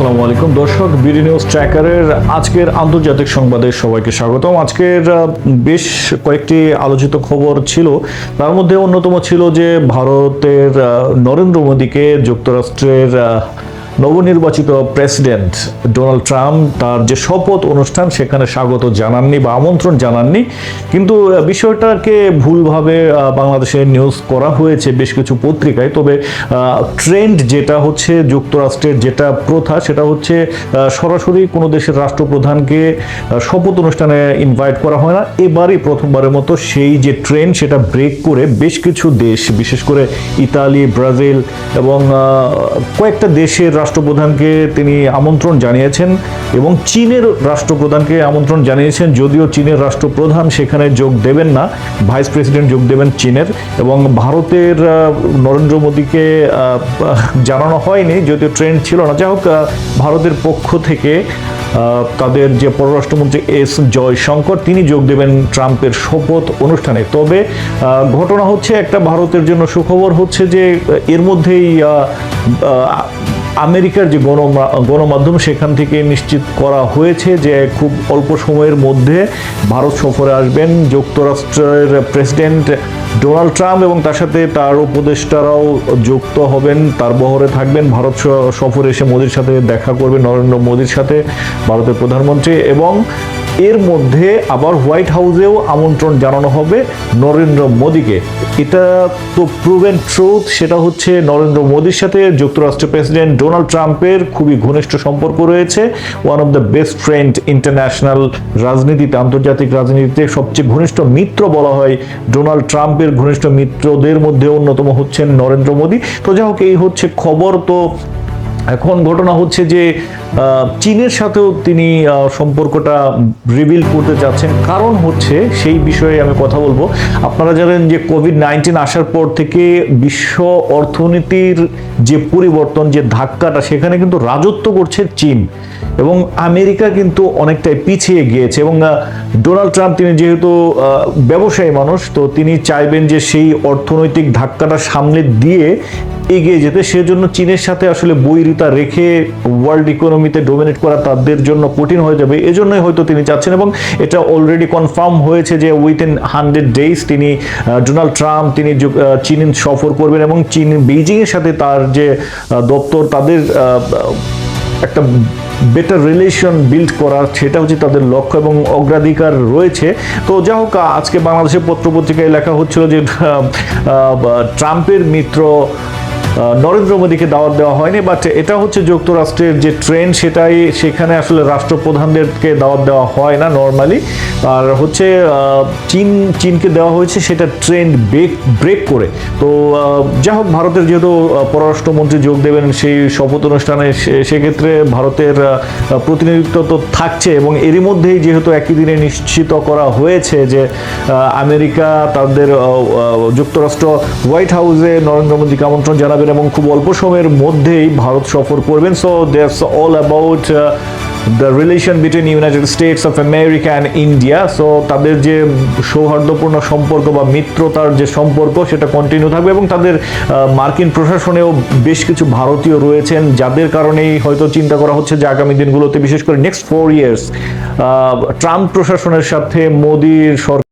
আসসালামু আলাইকুম। দর্শক, বিডি নিউজ ট্র্যাকারের আজকের আন্তর্জাতিক সংবাদে সবাইকে স্বাগতম। আজকের বেশ কয়েকটি আলোচিত খবর ছিল। তার মধ্যে অন্যতম ছিল যে ভারতের নরেন্দ্র মোদীকে যুক্তরাষ্ট্রের নবনির্বাচিত প্রেসিডেন্ট ডোনাল্ড ট্রাম্প তার যে শপথ অনুষ্ঠান, সেখানে স্বাগত জানাননি বা আমন্ত্রণ জানাননি। কিন্তু বিষয়টাকে ভুলভাবে বাংলাদেশে নিউজ করা হয়েছে বেশ কিছু পত্রিকায়। তবে ট্রেন্ড যেটা হচ্ছে, যুক্তরাষ্ট্রের যেটা প্রথা, সেটা হচ্ছে সরাসরি কোনো দেশের রাষ্ট্রপ্রধানকে শপথ অনুষ্ঠানে ইনভাইট করা হয় না। এবারই প্রথমবারের মতো সেই যে ট্রেন্ড, সেটা ব্রেক করে বেশ কিছু দেশ, বিশেষ করে ইতালি, ব্রাজিল এবং কয়েকটা দেশের রাষ্ট্রপ্রধানকে তিনি আমন্ত্রণ জানিয়েছেন এবং চীনের রাষ্ট্রপ্রধানকে আমন্ত্রণ জানিয়েছেন, যদিও চীনের রাষ্ট্রপ্রধান সেখানে যোগ দেবেন না, ভাইস প্রেসিডেন্ট যোগ দেবেন চীনের, এবং ভারতের নরেন্দ্র মোদীকে জানানো হয়নি, যদিও ট্রেন্ড ছিল না। যাই হোক ভারতের পক্ষ থেকে তাদের যে পররাষ্ট্রমন্ত্রী এস জয়শঙ্কর, তিনি যোগ দেবেন ট্রাম্পের শপথ অনুষ্ঠানে। তবে ঘটনা হচ্ছে একটা, ভারতের জন্য সুখবর হচ্ছে যে, এর মধ্যেই আমেরিকার যে গণমা- গণমাধ্যম সেখান থেকে নিশ্চিত করা হয়েছে যে খুব অল্প সময়ের মধ্যে ভারত সফরে আসবেন যুক্তরাষ্ট্রের প্রেসিডেন্ট ডোনাল্ড ট্রাম্প এবং তার সাথে তার উপদেষ্টারাও যুক্ত হবেন। তার বহরে থাকবেন ভারত সফরে এসে মোদির সাথে দেখা করবেন নরেন্দ্র মোদির সাথে ভারতের প্রধানমন্ত্রী এবং এর মধ্যে আবার হোয়াইট হাউসেও আমন্ত্রণ জানানো হবে নরেন্দ্র মোদীকে। এটা তো প্রুভেন ট্রুথ সেটা হচ্ছে নরেন্দ্র মোদীর সাথে যুক্তরাষ্ট্রের প্রেসিডেন্ট ডোনাল্ড ট্রাম্পের খুবই ঘনিষ্ঠ সম্পর্ক রয়েছে one of the best friend international রাজনীতিতে, আন্তর্জাতিক রাজনীতিতে সবচেয়ে ঘনিষ্ঠ মিত্র বলা হয় ডোনাল্ড ট্রাম্পের ঘনিষ্ঠ মিত্রদের মধ্যে অন্যতম হচ্ছেন নরেন্দ্র মোদী। তো যাই হোক, এই হচ্ছে খবর। তো এখন ঘটনা হচ্ছে যে চীনের সাথেও তিনি সম্পর্কটা রিভিল করতে যাচ্ছেন। কারণ হচ্ছে সেই বিষয়ে আমি কথা বলব। আপনারা জানেন যে কোভিড নাইন্টিন আসার পর থেকে বিশ্ব অর্থনীতির যে পরিবর্তন, যে ধাক্কাটা, সেখানে কিন্তু রাজত্ব করছে চীন এবং আমেরিকা কিন্তু অনেকটাই পিছিয়ে গিয়েছে এবং ডোনাল্ড ট্রাম্প তিনি যেহেতু ব্যবসায়ী মানুষ, তো তিনি চাইবেন যে সেই অর্থনৈতিক ধাক্কাটা সামনে দিয়ে এগিয়ে যেতে, সেজন্য চীনের সাথে আসলে বৈরিতা রেখে ওয়ার্ল্ড ইকোনমিতে ডোমিনেট করা তাদের জন্য কঠিন হয়ে যাবে। এজন্যই হয়তো তিনি চাচ্ছেন এবং এটা অলরেডি কনফার্ম হয়েছে যে উইথিন হান্ড্রেড ডেজ তিনি ডোনাল্ড ট্রাম্প তিনি চীন সফর করবেন এবং চীন বেইজিংয়ের সাথে তার যে দপ্তর, তাদের একটা বেটার রিলেশন বিল্ড করার, সেটা হচ্ছে তাদের লক্ষ্য এবং অগ্রাধিকার রয়েছে। তো যা হোক, আজকে বাংলাদেশের পত্রপত্রিকায় লেখা হচ্ছিল যে ট্রাম্পের মিত্র নরেন্দ্র মোদীকে দাওয়াত দেওয়া হয়নি বাট এটা হচ্ছে যুক্তরাষ্ট্রের যে ট্রেন্ড সেটাই সেখানে আসলে রাষ্ট্রপ্রধানদেরকে দাওয়াত দেওয়া হয় না নর্মালি আর হচ্ছে চীন, চীনকে দেওয়া হয়েছে সেটা ট্রেন্ড ব্রেক ব্রেক করে। তো যাই হোক, ভারতের যেহেতু পররাষ্ট্রমন্ত্রী যোগ দেবেন সেই শপথ অনুষ্ঠানে সেক্ষেত্রে ভারতের প্রতিনিধিত্ব তো থাকছে এবং এরই মধ্যেই যেহেতু একই দিনে নিশ্চিত করা হয়েছে যে আমেরিকা তাদের যুক্তরাষ্ট্র হোয়াইট হাউসে নরেন্দ্র মোদীকে আমন্ত্রণ জানাবেন এবং খুব অল্প সময়ের মধ্যেই ভারত সফর করবেন। So that's all about the relation between United States of America and India so তাদের যে সৌহার্দ্যপূর্ণ সম্পর্ক বা মিত্রতার যে সম্পর্ক, সেটা কন্টিনিউ থাকবে এবং তাদের মার্কিন প্রশাসনেও বেশ কিছু ভারতীয় রয়েছেন, যাদের কারণেই হয়তো চিন্তা করা হচ্ছে যে আগামী দিনগুলোতে, বিশেষ করে নেক্সট ফোর ইয়ার্স ট্রাম্প প্রশাসনের সাথে মোদির সরকার